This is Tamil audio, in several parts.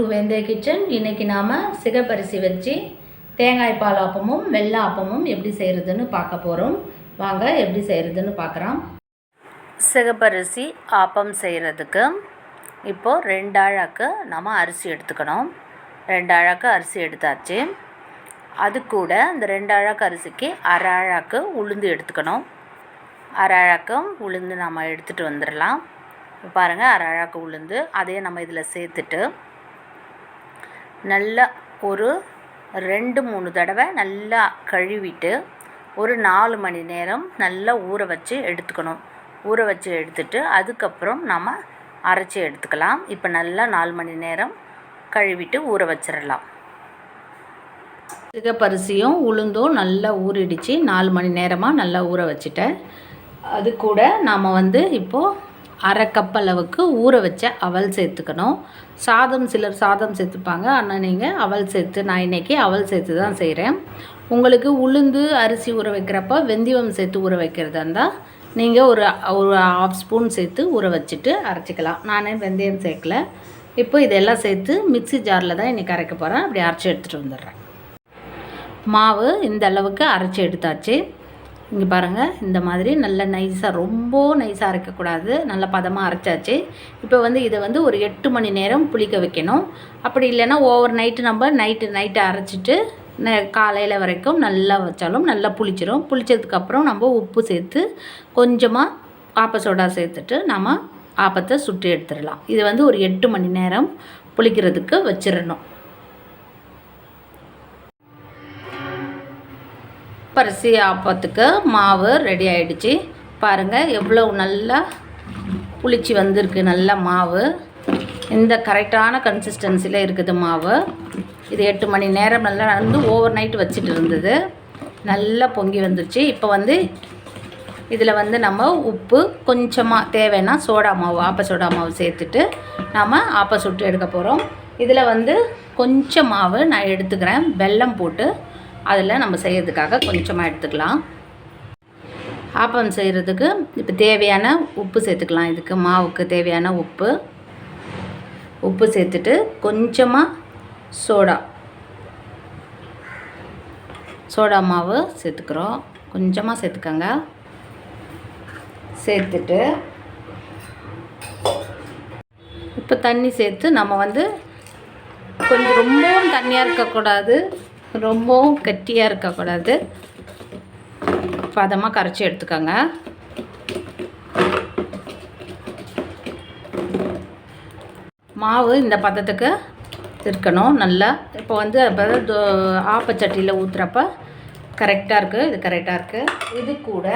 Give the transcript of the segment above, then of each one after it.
டு வெந்தய கிச்சன். இன்றைக்கி நாம் சிகப்பரிசி வச்சு தேங்காய் பால் அப்பமும் வெள்ளை அப்பமும் எப்படி செய்கிறதுன்னு பார்க்க போகிறோம் வாங்க எப்படி செய்கிறதுன்னு பார்க்குறோம் சிகப்பரிசி ஆப்பம் செய்கிறதுக்கு இப்போது ரெண்டு அழாக்கு நம்ம அரிசி எடுத்துக்கணும். ரெண்டு அழாக்கு அரிசி எடுத்தாச்சு. அது கூட இந்த ரெண்டு அழாக்கு அரிசிக்கு அரை அழாக்கு உளுந்து எடுத்துக்கணும். அரை அழாக்கும் உளுந்து நம்ம எடுத்துகிட்டு வந்துடலாம். பாருங்கள் அரை அழாக்கு உளுந்து அதையே நம்ம இதில் சேர்த்துட்டு நல்லா ஒரு ரெண்டு மூணு தடவை நல்லா கழுவிட்டு ஒரு நாலு மணி நேரம் நல்லா ஊற வச்சு எடுத்துக்கணும். ஊற வச்சு எடுத்துட்டு அதுக்கப்புறம் நம்ம அரைச்சி எடுத்துக்கலாம். இப்போ நல்லா நாலு மணி நேரம் கழுவிட்டு ஊற வச்சிடலாம் சிகப்பரிசியும் உளுந்தும் நல்லா ஊறிடுச்சு. நாலு மணி நேரமாக நல்லா ஊற வச்சுட்டேன். அது கூட நாம் வந்து இப்போது அரை கப் அளவுக்கு ஊற வச்ச அவல் சேர்த்துக்கணும். சாதம் சிலர் சாதம் சேர்த்துப்பாங்க. ஆனால் நீங்கள் அவல் சேர்த்து நான் இன்றைக்கி அவல் சேர்த்து தான் செய்கிறேன் உங்களுக்கு உளுந்து அரிசி ஊற வைக்கிறப்ப வெந்தயம் சேர்த்து ஊற வைக்கிறதா இருந்தால் நீங்கள் ஒரு ஒரு ஆஃப் ஸ்பூன் சேர்த்து ஊற வச்சுட்டு அரைச்சிக்கலாம். நானே வெந்தயம் சேர்க்கல. இப்போ இதெல்லாம் சேர்த்து மிக்ஸி ஜாரில் தான் இன்றைக்கி அரைக்க போகிறேன் அப்படி அரைச்சி எடுத்துகிட்டு வந்துடுறேன். மாவு இந்த அளவுக்கு அரைச்சி எடுத்தாச்சு. இங்கே பாருங்கள் இந்த மாதிரி நல்ல நைஸாக ரொம்ப நைஸாக அரைக்கக்கூடாது நல்ல பதமாக அரைச்சாச்சு. இப்போ வந்து இதை வந்து ஒரு எட்டு மணி நேரம் புளிக்க வைக்கணும். அப்படி இல்லைன்னா ஓவர் நைட்டு நம்ம நைட்டு நைட்டு அரைச்சிட்டு ந காலையில் வரைக்கும் நல்லா வச்சாலும் நல்லா புளிச்சிரும். புளிச்சதுக்கப்புறம் நம்ம உப்பு சேர்த்து கொஞ்சமாக ஆப்ப சோடா சேர்த்துட்டு நம்ம ஆப்பத்தை சுட்டு எடுத்துடலாம். இது வந்து ஒரு எட்டு மணி நேரம் புளிக்கிறதுக்கு வச்சிடணும். பரிசி ஆப்பத்துக்கு மாவு ரெடி ஆயிடுச்சு. பாருங்கள் எவ்வளோ நல்லா புளிச்சு வந்திருக்கு நல்லா மாவு. இந்த கரெக்டான கன்சிஸ்டன்சியில் இருக்குது மாவு. இது எட்டு மணி நேரம் நல்லா வந்து ஓவர் நைட் வச்சுட்டு இருந்தது. நல்லா பொங்கி வந்துருச்சு. இப்போ வந்து இதில் வந்து நம்ம உப்பு கொஞ்சமாக தேவைன்னா சோடா மாவு ஆப்ப சோடா மாவு சேர்த்துட்டு நாம் ஆப்ப சுட்டு எடுக்க போகிறோம் இதில் வந்து கொஞ்சம் மாவு நான் எடுத்துக்கிறேன். வெல்லம் போட்டு அதில் நம்ம செய்கிறதுக்காக கொஞ்சமாக எடுத்துக்கலாம். ஆப்பம் செய்கிறதுக்கு இப்போ தேவையான உப்பு சேர்த்துக்கலாம். இதுக்கு மாவுக்கு தேவையான உப்பு. உப்பு சேர்த்துட்டு கொஞ்சமாக சோடா. சோடா மாவு சேர்த்துக்கிறோம். கொஞ்சமாக சேர்த்துக்கோங்க. சேர்த்துட்டு இப்போ தண்ணி சேர்த்து நம்ம வந்து கொஞ்சம் ரொம்பவும் தண்ணியாக இருக்கக்கூடாது. ரொம்பவும் கட்டியாக இருக்கக்கூடாது பதமாக கரைச்சி எடுத்துக்கோங்க. மாவு இந்த பதத்துக்கு இருக்கணும் நல்லா. இப்போ வந்து அப்போ ஆப்பச்சட்டியில் ஊற்றுறப்ப கரெக்டாக இருக்குது இது கரெக்டாக இருக்குது இது கூட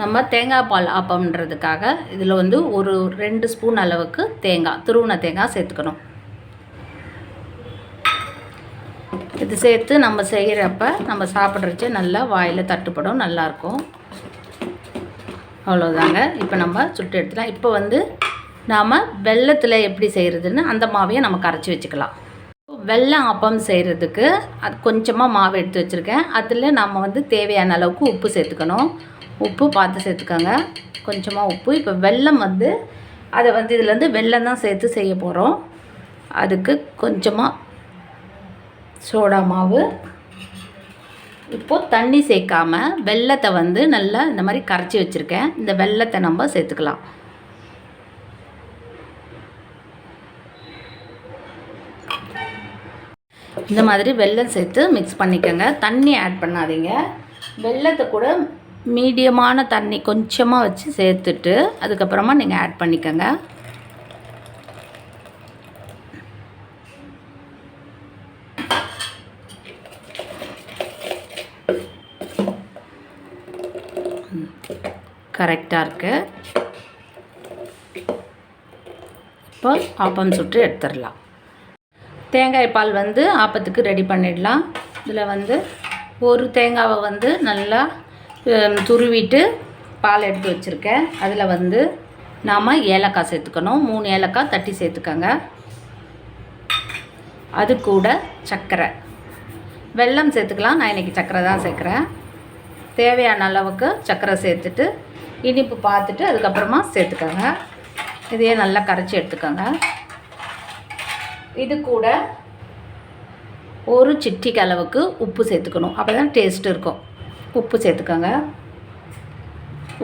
நம்ம தேங்காய் பால் ஆப்பம்ன்றதுக்காக இதில் வந்து ஒரு ரெண்டு ஸ்பூன் அளவுக்கு தேங்காய் துருவன தேங்காய் சேர்த்துக்கணும். இது சேர்த்து நம்ம செய்கிறப்ப நம்ம சாப்பிட்றச்சு நல்லா வாயில் தட்டுப்படும் நல்லாயிருக்கும் அவ்வளோதாங்க இப்போ நம்ம சுட்டு எடுத்துக்கலாம். இப்போ வந்து நாம் வெள்ளத்தில் எப்படி செய்கிறதுன்னு அந்த மாவையை நம்ம கரைச்சி வச்சுக்கலாம். வெள்ளம் அப்பம் செய்கிறதுக்கு அது கொஞ்சமாக மாவு எடுத்து வச்சுருக்கேன். அதில் நம்ம வந்து தேவையான அளவுக்கு உப்பு சேர்த்துக்கணும். உப்பு பார்த்து சேர்த்துக்கோங்க. கொஞ்சமாக உப்பு. இப்போ வெல்லம் வந்து அதை வந்து இதுலேருந்து வெள்ளம் வெல்லம் தான் சேர்த்து செய்ய போகிறோம் அதுக்கு கொஞ்சமாக சோடா மாவு. இப்போது தண்ணி சேர்க்காம வெள்ளத்தை வந்து நல்லா இந்த மாதிரி கரைச்சி வச்சுருக்கேன். இந்த வெள்ளத்தை நம்ம சேர்த்துக்கலாம். இந்த மாதிரி வெல்லம் சேர்த்து மிக்ஸ் பண்ணிக்கோங்க. தண்ணி ஆட் பண்ணாதீங்க. வெள்ளத்தை கூட மீடியமான தண்ணி கொஞ்சமாக வச்சு சேர்த்துட்டு அதுக்கப்புறமா நீங்கள் ஆட் பண்ணிக்கோங்க. கரெக்டாக இருக்குது இப்போ ஆப்பம் சுட்டு எடுத்துடலாம். தேங்காய் பால் வந்து ஆப்பத்துக்கு ரெடி பண்ணிடலாம். இதில் வந்து ஒரு தேங்காவை வந்து நல்லா துருவிட்டு பால் எடுத்து வச்சுருக்கேன். அதில் வந்து நாம் ஏலக்காய் சேர்த்துக்கணும். மூணு ஏலக்காய் தட்டி சேர்த்துக்கோங்க. அது கூட சர்க்கரை வெல்லம் சேர்த்துக்கலாம். நான் இன்றைக்கி சர்க்கரை தான் சேர்க்குறேன். தேவையான அளவுக்கு சர்க்கரை சேர்த்துட்டு இனிப்பு பார்த்துட்டு அதுக்கப்புறமா சேர்த்துக்கோங்க. இதையே நல்லா கரைச்சி எடுத்துக்கோங்க. இது கூட ஒரு சிட்டிக்கு அளவுக்கு உப்பு சேர்த்துக்கணும். அப்போ தான் டேஸ்ட் இருக்கும். உப்பு சேர்த்துக்கோங்க.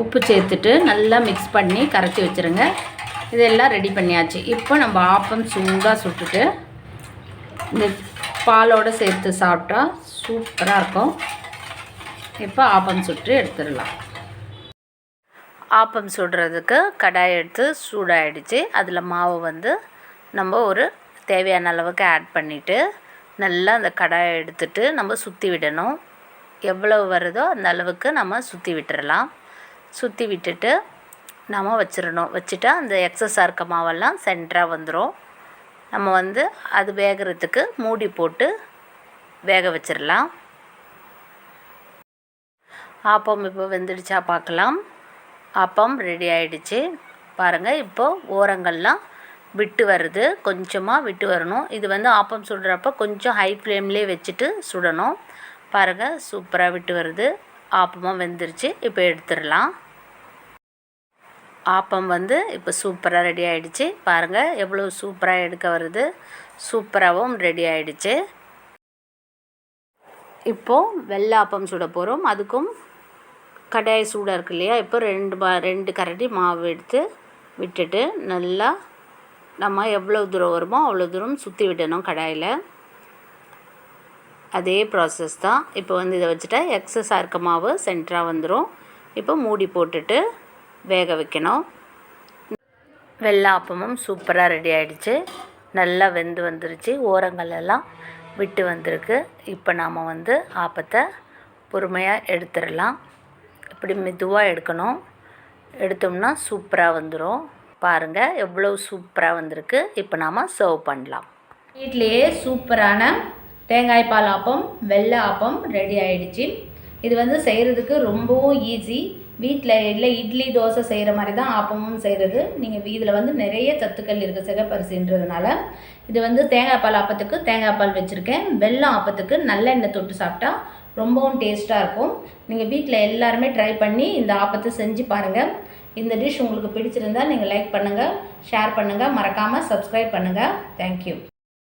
உப்பு சேர்த்துட்டு நல்லா மிக்ஸ் பண்ணி கரைச்சி வச்சுருங்க. இதெல்லாம் ரெடி பண்ணியாச்சு. இப்போ நம்ம ஆப்பம் சூடாக சுட்டுட்டு இந்த பாலோடு சேர்த்து சாப்பிட்டா சூப்பராக இருக்கும். இப்போ ஆப்பம் சுட்டு எடுத்துடலாம். ஆப்பம் சுடுறதுக்கு கடாய் எடுத்து சூடாகிடுச்சு அதில் மாவு வந்து நம்ம ஒரு தேவையான அளவுக்கு ஆட் பண்ணிவிட்டு நல்லா அந்த கடாயை எடுத்துட்டு நம்ம சுற்றி விடணும். எவ்வளவு வருதோ அந்த அளவுக்கு நம்ம சுற்றி விட்டுறலாம். சுற்றி விட்டுட்டு நம்ம வச்சிடணும் வச்சுட்டா அந்த எக்ஸஸாக இருக்க மாவெல்லாம் சென்டராக வந்துடும் நம்ம வந்து அது வேகிறதுக்கு மூடி போட்டு வேக வச்சிடலாம் ஆப்பம் இப்போ வெந்துடுச்சா பார்க்கலாம் ஆப்பம் ரெடி ஆயிடுச்சு. பாருங்கள் இப்போது ஓரங்கள்லாம் விட்டு வருது. கொஞ்சமாக விட்டு வரணும். இது வந்து ஆப்பம் சுடுறப்ப கொஞ்சம் ஹை ஃப்ளேம்லேயே வச்சுட்டு சுடணும். பாருங்கள் சூப்பராக விட்டு வருது. ஆப்பமாக வெந்துருச்சு. இப்போ எடுத்துடலாம். ஆப்பம் வந்து இப்போ சூப்பராக ரெடி ஆகிடுச்சு பாருங்கள் எவ்வளோ சூப்பராக எடுக்க வருது. சூப்பராகவும் ரெடி ஆகிடுச்சு இப்போது வெள்ளை ஆப்பம் சுட போகிறோம் அதுக்கும் கடாய் சூடாக இருக்கு இல்லையா இப்போ ரெண்டு பா ரெண்டு கரண்டி மாவு எடுத்து விட்டுட்டு நல்லா நம்ம எவ்வளோ தூரம் வருமோ அவ்வளோ தூரம் சுற்றி விடணும் கடாயில். அதே ப்ராசஸ் தான். இப்போ வந்து இதை வச்சுட்டா எக்ஸஸாக இருக்க மாவு சென்டராக வந்துடும் இப்போ மூடி போட்டுட்டு வேக வைக்கணும். வெள்ளை ஆப்பமும் சூப்பராக ரெடி ஆகிடுச்சு நல்லா வெந்து வந்துருச்சு. ஓரங்கள் எல்லாம் விட்டு வந்திருக்கு. இப்போ நாம் வந்து ஆப்பத்தை பொறுமையாக எடுத்துடலாம். இப்படி மெதுவாக எடுக்கணும். எடுத்தோம்னா சூப்பராக வந்துடும் பாருங்கள் எவ்வளோ சூப்பராக வந்திருக்கு. இப்போ நாம் சர்வ் பண்ணலாம். வீட்லேயே சூப்பரான தேங்காய் பால் ஆப்பம் வெள்ளை ஆப்பம் ரெடி ஆயிடுச்சு. இது வந்து செய்கிறதுக்கு ரொம்பவும் ஈஸி வீட்டில் இல்லை இட்லி தோசை செய்கிற மாதிரி தான் ஆப்பமும் செய்கிறது நீங்கள் இதில் வந்து நிறைய சத்துக்கள் இருக்குது சிகப்பரிசின்றதுனால. இது வந்து தேங்காய் பால் ஆப்பத்துக்கு தேங்காய் பால் வச்சுருக்கேன். வெள்ளம் ஆப்பத்துக்கு நல்லெண்ணெய் தொட்டு சாப்பிட்டா ரொம்பவும் டேஸ்ட்டாக இருக்கும். நீங்கள் வீட்டில் எல்லாருமே ட்ரை பண்ணி இந்த ஆப்பத்தை செஞ்சு பாருங்கள் இந்த டிஷ் உங்களுக்கு பிடிச்சிருந்தால் நீங்கள் லைக் பண்ணுங்கள் ஷேர் பண்ணுங்கள் மறக்காமல் சப்ஸ்கிரைப் பண்ணுங்கள் தேங்க்யூ